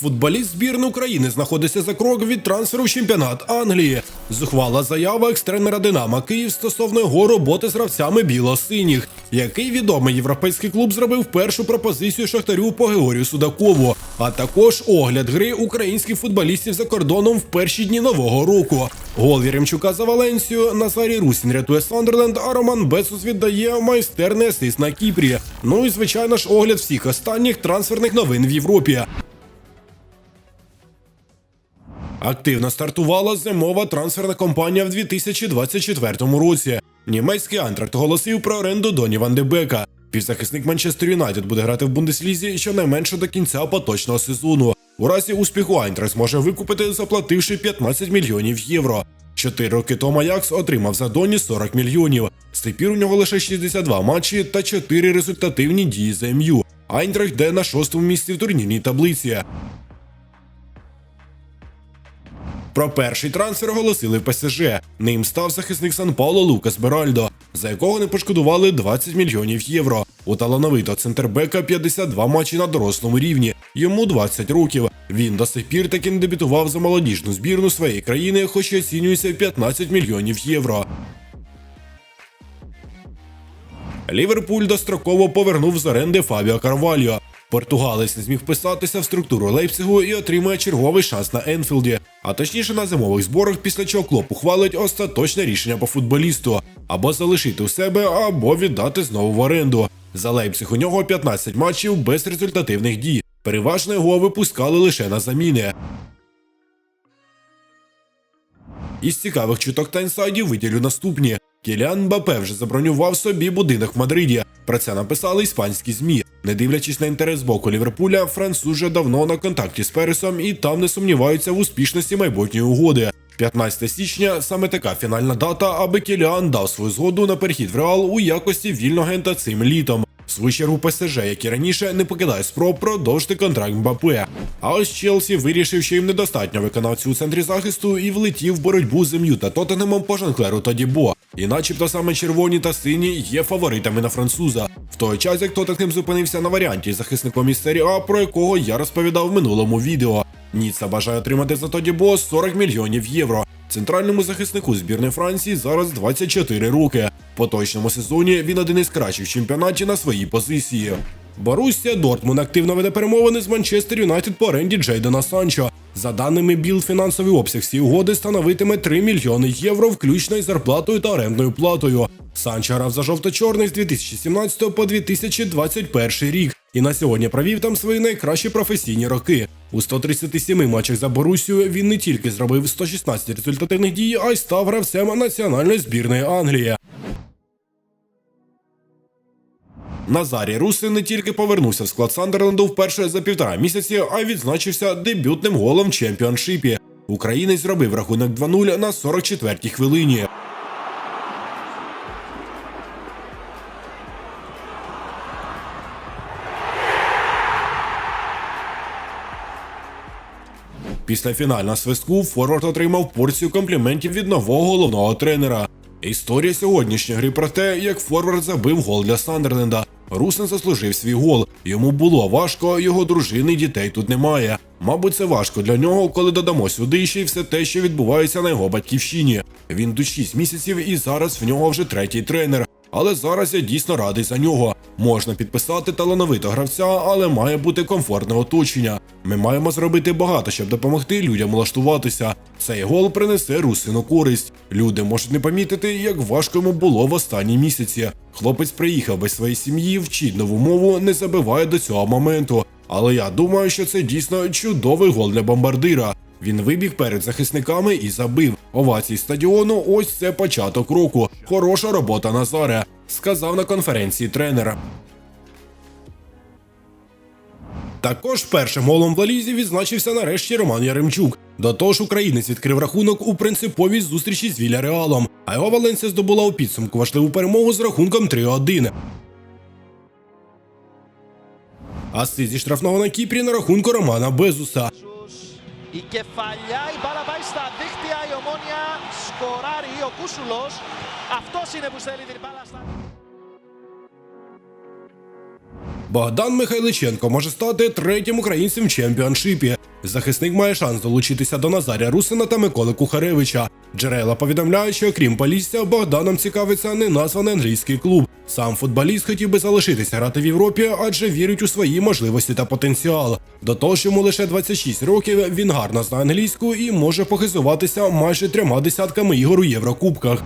Футболіст збірної України знаходиться за крок від трансферу в чемпіонат Англії. Зухвала заява екс-тренера Динамо Київ стосовно його роботи з гравцями біло-синіх. Який відомий європейський клуб зробив першу пропозицію Шахтарю по Георгію Судакову, а також огляд гри українських футболістів за кордоном в перші дні нового року. Гол Віремчука за Валенсію, Назарій Русін рятує Сандерленд, а Роман Бецус віддає майстерний асист на Кіпрі. Ну і звичайно ж огляд всіх останніх трансферних новин в Європі. Активно стартувала зимова трансферна кампанія в 2024 році. Німецький антракт оголосив про оренду Доні Ван де Бека. Півзахисник Манчестер Юнайтед буде грати в Бундеслізі щонайменше до кінця поточного сезону. У разі успіху Айнтракт зможе викупити, заплативши 15 мільйонів євро. Чотири роки тому Аякс отримав за Доні 40 мільйонів. З тепер у нього лише 62 матчі та 4 результативні дії за МЮ. Айнтракт йде на шостому місці в турнірній таблиці. Про перший трансфер оголосили в ПСЖ. Ним став захисник Сан Пауло Лукас Беральдо, за якого не пошкодували 20 мільйонів євро. У талановитого центрбека 52 матчі на дорослому рівні. Йому 20 років. Він до сих пір таки не дебютував за молодіжну збірну своєї країни, хоч і оцінюється в 15 мільйонів євро. Ліверпуль достроково повернув з оренди Фабіо Карвальо. Португалець не зміг вписатися в структуру Лейпцигу і отримує черговий шанс на Енфілді, а точніше на зимових зборах, після чого клоп ухвалить остаточне рішення по футболісту або залишити у себе, або віддати знову в оренду. За Лейпциг у нього 15 матчів без результативних дій. Переважно його випускали лише на заміни. Із цікавих чуток та інсайдів виділю наступні. Кіліан Мбапе вже забронював собі будинок в Мадриді. Про це написали іспанські змі. Не дивлячись на інтерес з боку Ліверпуля, француз вже давно на контакті з Пересом і там не сумніваються в успішності майбутньої угоди. 15 січня саме така фінальна дата, аби Кіліан дав свою згоду на перехід в Реал у якості вільного агента цим літом. В свою чергу ПСЖ, як і раніше, не покидає спроб продовжити контракт Мбапе. А ось Челсі вирішив, що їм недостатньо виконавців у центрі захисту і влетів в боротьбу з МЮ та Тоттенемом по Жанклеру та Дібо. І начебто саме червоні та сині є фаворитами на француза. В той час, як Тоттенхем зупинився на варіанті захисником із серії А, про якого я розповідав в минулому відео. Ніца бажає отримати за Тодібо 40 мільйонів євро. Центральному захиснику збірної Франції зараз 24 роки. Поточному сезоні він один із кращих в чемпіонаті на своїй позиції. Боруссія Дортмунд активно веде перемовини з Манчестер Юнайтед по оренді Джейдена Санчо. За даними Біл, фінансовий обсяг цієї угоди становитиме 3 мільйони євро, включно із зарплатою та орендною платою. Санчо грав за жовто-чорних з 2017 по 2021 рік і на сьогодні провів там свої найкращі професійні роки. У 137 матчах за Борусію він не тільки зробив 116 результативних дій, а й став гравцем національної збірної Англії. Назарій Русин не тільки повернувся в склад Сандерленду вперше за півтора місяці, а й відзначився дебютним голом в чемпіоншипі. Українець зробив рахунок 2-0 на 44-й хвилині. Після фінального свистку Форвард отримав порцію компліментів від нового головного тренера. Історія сьогоднішньої гри про те, як Форвард забив гол для Сандерленда. Русин заслужив свій гол. Йому було важко, його дружини і дітей тут немає. Мабуть, це важко для нього, коли додамо сюди ще й все те, що відбувається на його батьківщині. Він тут 6 місяців і зараз в нього вже третій тренер. Але зараз я дійсно радий за нього. Можна підписати талановитого гравця, але має бути комфортне оточення. Ми маємо зробити багато, щоб допомогти людям влаштуватися. Цей гол принесе Русину користь. Люди можуть не помітити, як важко йому було в останні місяці. Хлопець приїхав без своєї сім'ї, вчить нову мову, не забиває до цього моменту. Але я думаю, що це дійсно чудовий гол для бомбардира. Він вибіг перед захисниками і забив. Овації стадіону. Ось це початок року. Хороша робота Назаре, сказав на конференції тренера. Також першим голом в Лалізі відзначився нарешті Роман Яремчук. До того ж, українець відкрив рахунок у принциповій зустрічі з Віляреалом, а його Валенсія здобула у підсумку важливу перемогу з рахунком 3-1. Асист зі штрафного на Кіпрі на рахунку Романа Безуса. y que falla η μπάλα πάει στα δίχτυα η ομόνια σκοράρει ο Κούσουλος αυτός είναι που στέλνει την μπάλα στα Богдан Михайличенко може стати третім українцем в чемпіоншипі. Захисник має шанс долучитися до Назаря Русина та Миколи Кухаревича. Джерела повідомляють, що крім Полісся, Богданом цікавиться неназваний англійський клуб. Сам футболіст хотів би залишитися грати в Європі, адже вірить у свої можливості та потенціал. До того ж, йому лише 26 років, він гарно знає англійську і може похизуватися майже трьома десятками ігор у Єврокубках.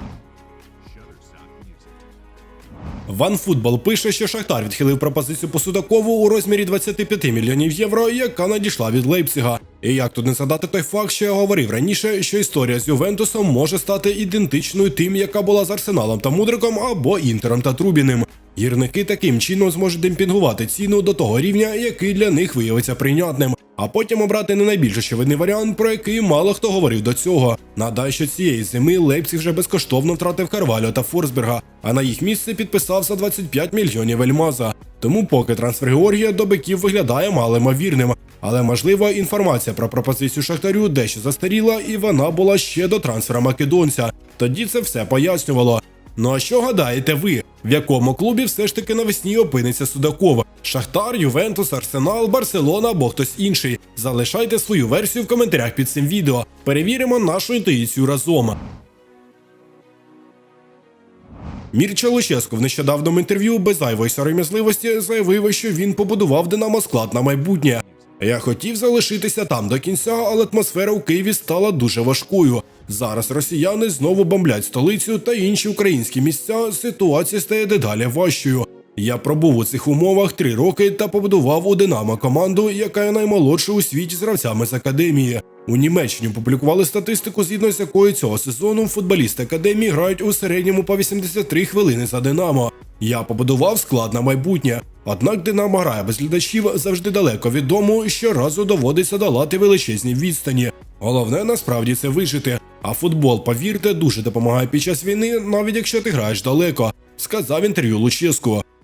OneFootball пише, що Шахтар відхилив пропозицію по Судакову у розмірі 25 мільйонів євро, яка надійшла від Лейпцига. І як тут не згадати той факт, що я говорив раніше, що історія з Ювентусом може стати ідентичною тим, яка була з Арсеналом та Мудриком або Інтером та Трубіним. Гірники таким чином зможуть демпінгувати ціну до того рівня, який для них виявиться прийнятним, а потім обрати не найбільш очевидний варіант, про який мало хто говорив до цього. Нагадаю, що цієї зими Лейпциг вже безкоштовно втратив Карвалю та Форсберга, а на їх місце підписався 25 мільйонів Ельмаза. Тому поки трансфер Георгія до биків виглядає малоймовірним. Але можливо інформація про пропозицію Шахтарю дещо застаріла, і вона була ще до трансфера македонця. Тоді це все пояснювало. Ну а що гадаєте ви? В якому клубі все ж таки навесні опиниться Судаков? Шахтар, Ювентус, Арсенал, Барселона або хтось інший. Залишайте свою версію в коментарях під цим відео. Перевіримо нашу інтуїцію разом. Мірча Луческо в нещодавному інтерв'ю без зайвої сором'язливості заявив, що він побудував Динамо склад на майбутнє. Я хотів залишитися там до кінця, але атмосфера у Києві стала дуже важкою. Зараз росіяни знову бомблять столицю та інші українські місця. Ситуація стає дедалі важчою. Я пробув у цих умовах три роки та побудував у Динамо команду, яка є наймолодша у світі з гравцями з академії. У Німеччині публікували статистику, згідно з якою цього сезону футболісти академії грають у середньому по 83 хвилини за Динамо. Я побудував склад на майбутнє. Однак Динамо грає без глядачів завжди далеко від дому, щоразу доводиться долати величезні відстані. Головне насправді це вижити. А футбол, повірте, дуже допомагає під час війни, навіть якщо ти граєш далеко, сказав інтерв'ю Луческу.